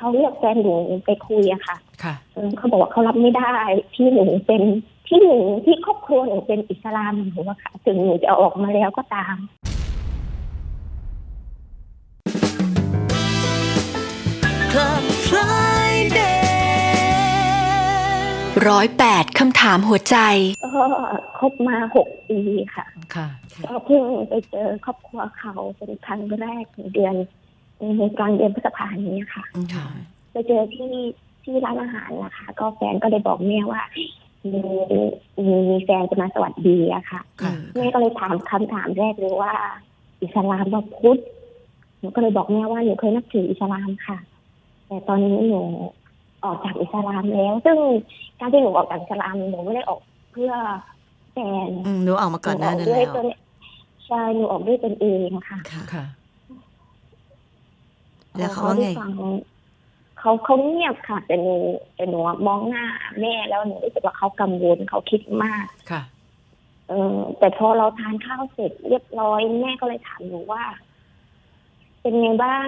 เขาเรียกแฟนหนูไปคุยอะค่ะค่ะเออเขาบอกว่าเขารับไม่ได้ที่หนูเป็นที่หนูที่ครอบครัวหนูเป็นอิสลามหนูอะค่ะ ถึงหนูจะออกมาแล้วก็ตาม Club Friday ร้อยแปดคำถามหัวใจ ก็คบมาหกปีค่ะ ค่ะก็เพิ่งไปเจอครอบครัวเขาเป็นครั้งแรกในเดือน ในกลางเดือนพฤษภานี้ค่ะค่ะไปเจอที่ที่ร้านอาหารนะคะ ก็แฟนก็เลยบอกแม่ว่ามีมีมีแฟนจะมาสวัสดีอะค่ะค่ะแม่ก็เลยถามคำถามแรกเลยว่า อิสลามว่าพุทธหนูก็เลยบอกแม่ว่าหนูเคยนับถืออิสลามค่ะ แต่ตอนนี้หนูออกจากอิสลามแล้ว ซึ่งการที่หนูออกจากอิสลามหนูไม่ได้ออกเพื่อแฟนอืมหนูออกมาก่อนหน้านั้นหด้วยแล้วตนใช่หนูออกด้วยตนเองค่ะค่ะค่ะ แล้วเขาว่าไง ด้ฟัเขาเขาเงียบค่ะ แต่หนูแต่หนูอะมองหน้าแม่แล้วหนูรู้สึกว่าเขากังวลเขาคิดมาก ค่ะ เออแต่พอเราทานข้าวเสร็จเรียบร้อยแม่ก็เลยถามหนูว่า เป็นไงบ้าง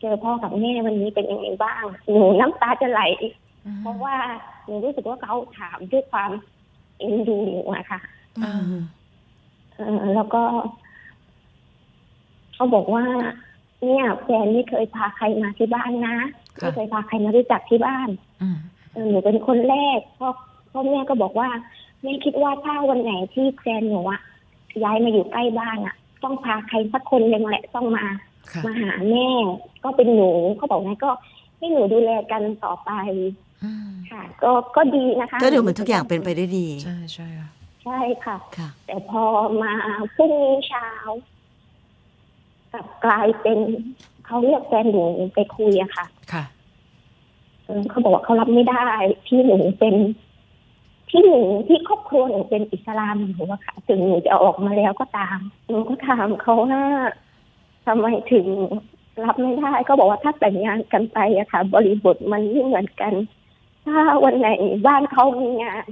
เจอพ่อกับแม่วันนี้เป็นยังไงบ้าง หนูน้ำตาจะไหล เพราะว่าหนูรู้สึกว่าเขาถามด้วยความเอ็นดูหนูอะค่ะอืมเออแล้วก็ เขาบอกว่า เนี่ยแฟนไม่เคยพาใครมาที่บ้านนะค่ะไม่เคยพาใครมารู้จักที่บ้านอืมเออหนูเป็นคนแรกพ่อพ่อแม่ก็บอกว่าแม่คิดว่าถ้าวันไหนที่แฟนหนูอะย้ายมาอยู่ใกล้บ้านอะต้องพาใครสักคนหนึ่งแหละต้องมาค่ะมาหาแม่ ก็เป็นหนูเขาบอกงั้นก็ให้หนูดูแลกันต่อไปอืมค่ะ ก็ก็ดีนะคะ ก็ดูเหมือนทุกอย่างเป็นไปได้ดี ใช่ใช่ค่ะใช่ค่ะค่ะแต่พอมาพรุ่งนี้เช้า กลับกลายเป็นเขาเรียกแฟนหนูไปคุยอะค่ะ ค่ะเออเขาบอกว่าเขารับไม่ได้ที่หนูเป็นที่หนูที่ครอบครัวหนูเป็นอิสลามหนูอะค่ะ ถึงหนูจะออกมาแล้วก็ตามหนูก็ถามเขาว่าทำไมถึงรับไม่ได้เขาบอกว่าถ้าแต่งงานกันไปอะค่ะ บริบทมันไม่เหมือนกัน ถ้าวันไหนบ้านเขามีงาน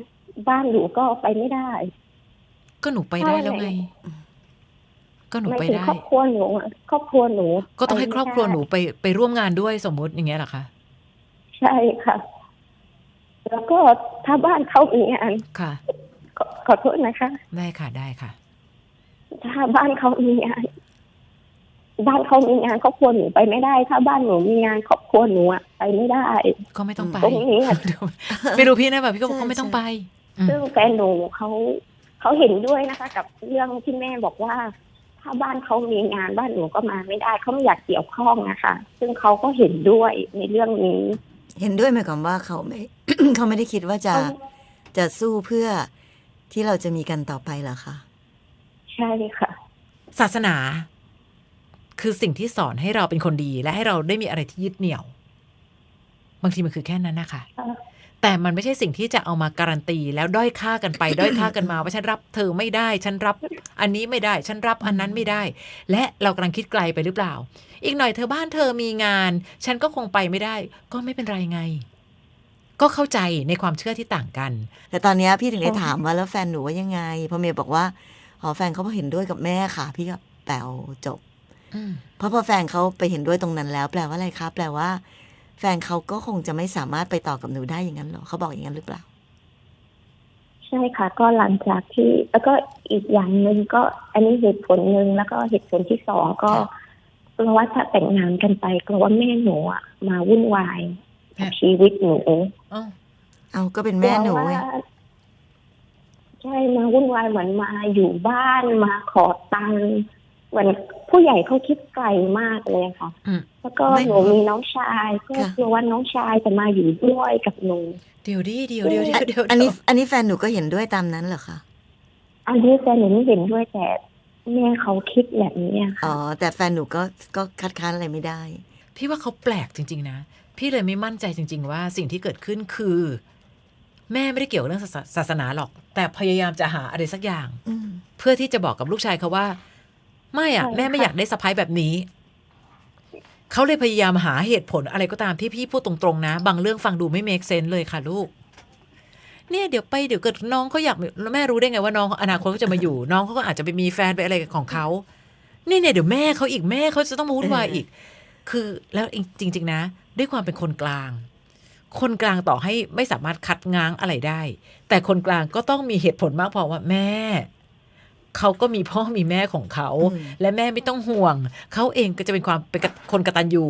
บ้านหนูก็ไปไม่ได้ ก็หนูไปได้แล้วไง ก็หนูไม่ไปถึงได้ครอบครัวหนูอะครอบครัวหนู ก็ต้องให้ไปคไม่รอบครัวได้หนูไปไปร่วมงานด้วยสมมุติอย่างเงี้ยเหรอคะใช่ค่ะ แล้วก็ถ้าบ้านเขามีงานค่ะขอขอโทษนะคะ ได้ค่ะได้ค่ะ ถ้าบ้านเขามีงานบ้านเขามีงานครอบครัวหนูไปไม่ได้ ถ้าบ้านหนูมีงานครอบครัวหนูอะไปไม่ได้ ก็ไม่ต้องไปตรงนี้อะไม่รู้พี่นะแบบพี่ก็บอกใช่ก็ไม่ต้องใช่ไปอืมซึ่งแฟนหนูเขาเขาเห็นด้วยนะคะ กับเรื่องที่แม่บอกว่า ถ้าบ้านเขามีงานบ้านหนูก็มาไม่ได้เขาไม่อยากเกี่ยวข้องนะคะซึ่งเขาก็เห็นด้วยในเรื่องนี้ เห็นด้วยหมายความว่าเขาไม่ เขาไม่ได้คิดว่าจะเขาจะสู้เพื่อที่เราจะมีกันต่อไปเหรอคะใช่ค่ะ ศาสนา คือสิ่งที่สอนให้เราเป็นคนดีและให้เราได้มีอะไรที่ยึดเหนี่ยว บางทีมันคือแค่นั้นนะคะค่ะ แต่มันไม่ใช่สิ่งที่จะเอามาการันตีแล้วด้อยค่ากันไป ด้อยค่ากันมาว่าฉันรับเธอไม่ได้ ฉันรับอันนี้ไม่ได้ ฉันรับอันนั้นไม่ได้ และเรากำลังคิดไกลไปหรือเปล่า อีกหน่อยเธอบ้านเธอมีงาน ฉันก็คงไปไม่ได้ ก็ไม่เป็นไรไง ก็เข้าใจในความเชื่อที่ต่างกัน แต่ตอนเนี้ยพี่ถึงได้ถามว่าแล้วแฟนหนูว่ายังไงเพราะเมย์บอกว่าอ๋อแฟนเขาเห็นด้วยกับแม่ค่ะ พี่ก็แปลวจบอืมเพราะพอแฟนเขาไปเห็นด้วยตรงนั้นแล้ว แปลว่าอะไรคะแปลว่า แฟนเขาก็คงจะไม่สามารถไปต่อกับหนูได้อย่างนั้นเหรอเขาบอกอย่างนั้นหรือเปล่า ใช่ค่ะ ก็หลังจากที่ แล้วก็อีกอย่างหนึ่งก็อันนี้เหตุผลหนึ่งแล้วก็เหตุผลที่สองก็ค่ะกลัวว่าถ้าแต่งงานกันไปกลัวว่าแม่หนูอะมาวุ่นวายกับชีวิตหนูเอ้าเอาก็เป็นแม่หนูกลัวไงว่าใช่มาวุ่นวายเหมือนมาอยู่บ้านมาขอตังค์ เหมือนผู้ใหญ่เขาคิดไกลมากเลยค่ะ อืม แล้วก็ไม่หนูมีน้องชายก็ค่ะ กลัวว่าน้องชายจะมาอยู่ด้วยกับหนู เดี๋ยวดิเดี๋ยวเดี๋ยวเดี๋ยวเดี๋ยวอันนี้อันนี้แฟนหนูก็เห็นด้วยตามนั้นเหรอคะ อันนี้แฟนหนูไม่เห็นด้วยแต่แม่เขาคิดแบบนี้อะอ๋ค่ะอแต่แฟนหนูก็ก็คัดค้านอะไรไม่ได้ พี่ว่าเขาแปลกจริง ๆ นะ พี่เลยไม่มั่นใจจริง ๆ ว่าสิ่งที่เกิดขึ้นคือ แม่ไม่ได้เกี่ยวกับเรื่องศาศาสนาหรอก แต่พยายามจะหาอะไรสักอย่าง อืม เพื่อที่จะบอกกับลูกชายเขาว่า ไม่อะแม่ไม่อยากได้สะพ้ายแบบนี้เขาเลยพยายามหาเหตุผลอะไรก็ตามที่พี่พูดตรงๆนะ บางเรื่องฟังดูไม่เมคเซนเลยค่ะลูก เนี่ยเดี๋ยวไปเดี๋ยวเกิดน้องเขาอยากแล้วแม่รู้ได้ไงว่าน้องอนาคตเขาจะมาอยู่ น้องเขาก็อาจจะไปมีแฟนไปอะไรของเขานี่เนี่ยเดี๋ยวแม่เขาอีกแม่เขาจะต้องมาวุ่นวายอีก คือแล้วจริง ๆ นะ ด้วยความเป็นคนกลาง คนกลางต่อให้ไม่สามารถคัดง้างอะไรได้ แต่คนกลางก็ต้องมีเหตุผลมากพอว่าแม่ เขาก็มีพ่อมีแม่ของเขาอืมและแม่ไม่ต้องห่วง เขาเองก็จะเป็นความเป็นกะคนกตัญญู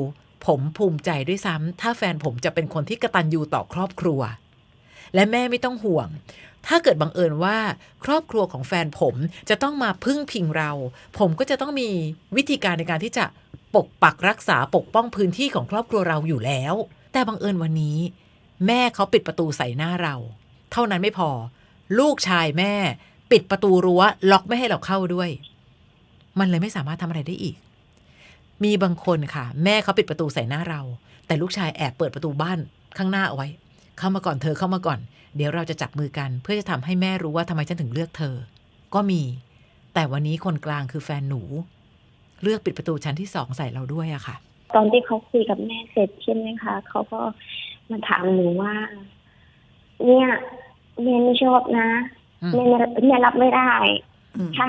ผมภูมิใจด้วยซ้ำถ้าแฟนผมจะเป็นคนที่กตัญญูต่อครอบครัว และแม่ไม่ต้องห่วง ถ้าเกิดบังเอิญว่า ครอบครัวของแฟนผมจะต้องมาพึ่งพิงเรา ผมก็จะต้องมีวิธีการในการที่จะปกปักรักษาปกป้องพื้นที่ของครอบครัวเราอยู่แล้ว แต่บังเอิญวันนี้ แม่เขาปิดประตูใส่หน้าเรา เท่านั้นไม่พอ ลูกชายแม่ ปิดประตูรั้วล็อกไม่ให้เราเข้าด้วย มันเลยไม่สามารถทำอะไรได้อีก มีบางคนค่ะ แม่เขาปิดประตูใส่หน้าเรา แต่ลูกชายแอบเปิดประตูบ้านข้างหน้าเอาไว้ เข้ามาก่อนเธอเข้ามาก่อน เดี๋ยวเราจะจับมือกัน เพื่อจะทำให้แม่รู้ว่าทำไมฉันถึงเลือกเธอ ก็มี แต่วันนี้คนกลางคือแฟนหนู เลือกปิดประตูชั้นที่สองใส่เราด้วยอะค่ะ ตอนที่เขาคุยกับแม่เสร็จใช่ไหมคะเขาก็มาถามหนูว่า เนี่ยแม่ไม่ชอบนะ แม่ไม่แม่รับไม่ได้อืมถ้า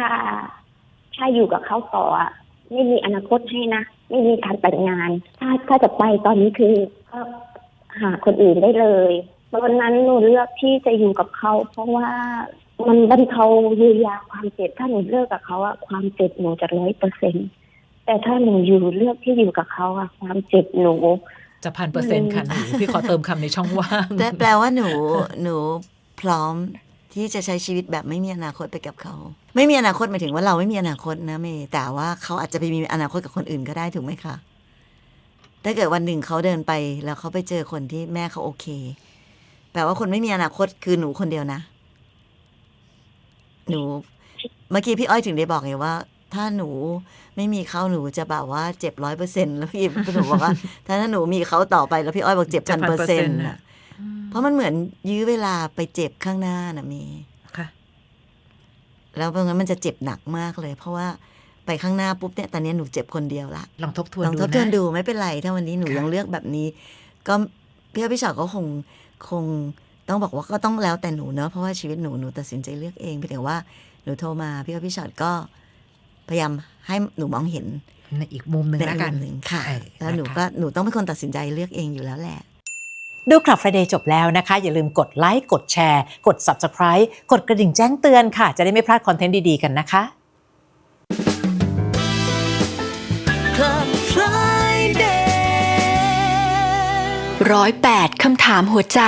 ถ้าอยู่กับเขาต่ออะไม่มีอนาคตให้นะไม่มีการแต่งงาน ถ้าถ้าจะไปตอนนี้คือก็หาคนอื่นได้เลยตอนนั้นหนูเลือกที่จะอยู่กับเขา เพราะว่ามันบรรเทาเยียวยาความเจ็บถ้าหนูเลิกกับเขาอะความเจ็บหนูจะร้อยเปอร์เซ็นแต่ถ้าหนูอยู่เลือกที่อยู่กับเขาอะความเจ็บหนูจะพันเปอร์เซ็นต์ค่ะหนูพี่ขอเติมคำในช่องว่างแต่แปลว่าหนูหนูพร้อม ที่จะใช้ชีวิตแบบไม่มีอนาคตไปกับเขา ไม่มีอนาคตหมายถึงว่าเราไม่มีอนาคตนะเมย์แต่ว่าเขาอาจจะไปมีอนาคตกับคนอื่นก็ได้ถูกไหมคะถ้าเกิดวันหนึ่งเขาเดินไปแล้วเขาไปเจอคนที่แม่เขาโอเค แปลว่าคนไม่มีอนาคตคือหนูคนเดียวนะ หนู เมื่อกี้พี่อ้อยถึงได้บอกไงว่า ถ้าหนูไม่มีเขาหนูจะแบบว่าเจ็บร้อยเปอร์เซ็นแล้วพี่หนูบอกว่า ถ้าหนูมีเขาต่อไปแล้วพี่อ้อยบอกเจ็บพันเปอร์เซ็นต์ เพราะมันเหมือนยื้อเวลาไปเจ็บข้างหน้านะเมีค่ะ แล้วเพราะงั้นมันจะเจ็บหนักมากเลย เพราะว่าไปข้างหน้าปุ๊บเนี่ยตอนนี้หนูเจ็บคนเดียวละลองทบทวนลองดูทบทวนนะดูไม่เป็นไร ถ้าวันนี้หนูค่ะยังเลือกแบบนี้ ก็พี่อ้อยพี่ชอตก็คงคงต้องบอกว่าก็ต้องแล้วแต่หนูเนอะเพราะว่าชีวิตหนูหนูตัดสินใจเลือกเองเพียงแต่ว่าหนูโทรมาพี่อ้อยพี่ชอตก็พยายามให้หนูมองเห็นในอีกมุมหนึ่งในแล้วอีกกันมุมหนึ่งค่ะเออแล้วหนูะคะก็หนูต้องเป็นคนตัดสินใจเลือกเองอยู่แล้วแหละ ดูคลับ Friday จบแล้วนะคะ อย่าลืมกดไลค์กดแชร์ กด Subscribe กดกระดิ่งแจ้งเตือนค่ะ จะได้ไม่พลาดคอนเทนต์ดี ๆ กันนะคะร้อยแปดคำถามหัวใจ